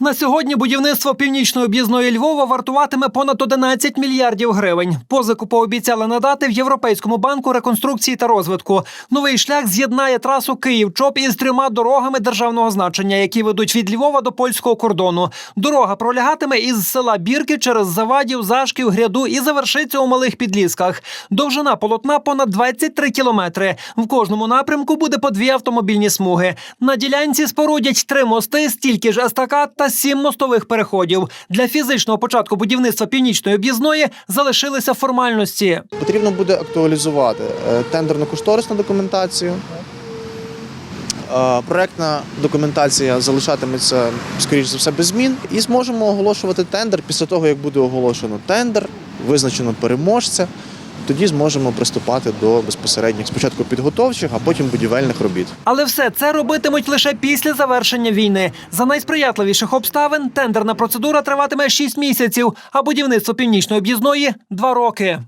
На сьогодні будівництво північної об'їзної Львова вартуватиме понад 11 мільярдів гривень. Позику пообіцяли надати в Європейському банку реконструкції та розвитку. Новий шлях з'єднає трасу Київ-Чоп із трьома дорогами державного значення, які ведуть від Львова до польського кордону. Дорога пролягатиме із села Бірки через Завадів, Зашків, Гряду і завершиться у малих підлісках. Довжина полотна понад 23 кілометри. В кожному напрямку буде по дві автомобільні смуги. На ділянці спорудять три мости, стільки ж естакад та сім мостових переходів. Для фізичного початку будівництва північної об'їзної залишилися формальності. Потрібно буде актуалізувати е, тендерно-кошторисну документацію. Е, Проектна документація залишатиметься, скоріш за все, без змін. І зможемо оголошувати тендер після того, як буде оголошено тендер, визначено переможця. Тоді зможемо приступати до безпосередніх спочатку підготовчих, а потім будівельних робіт. Але все це робитимуть лише після завершення війни. За найсприятливіших обставин тендерна процедура триватиме 6 місяців, а будівництво північної об'їзної 2 роки.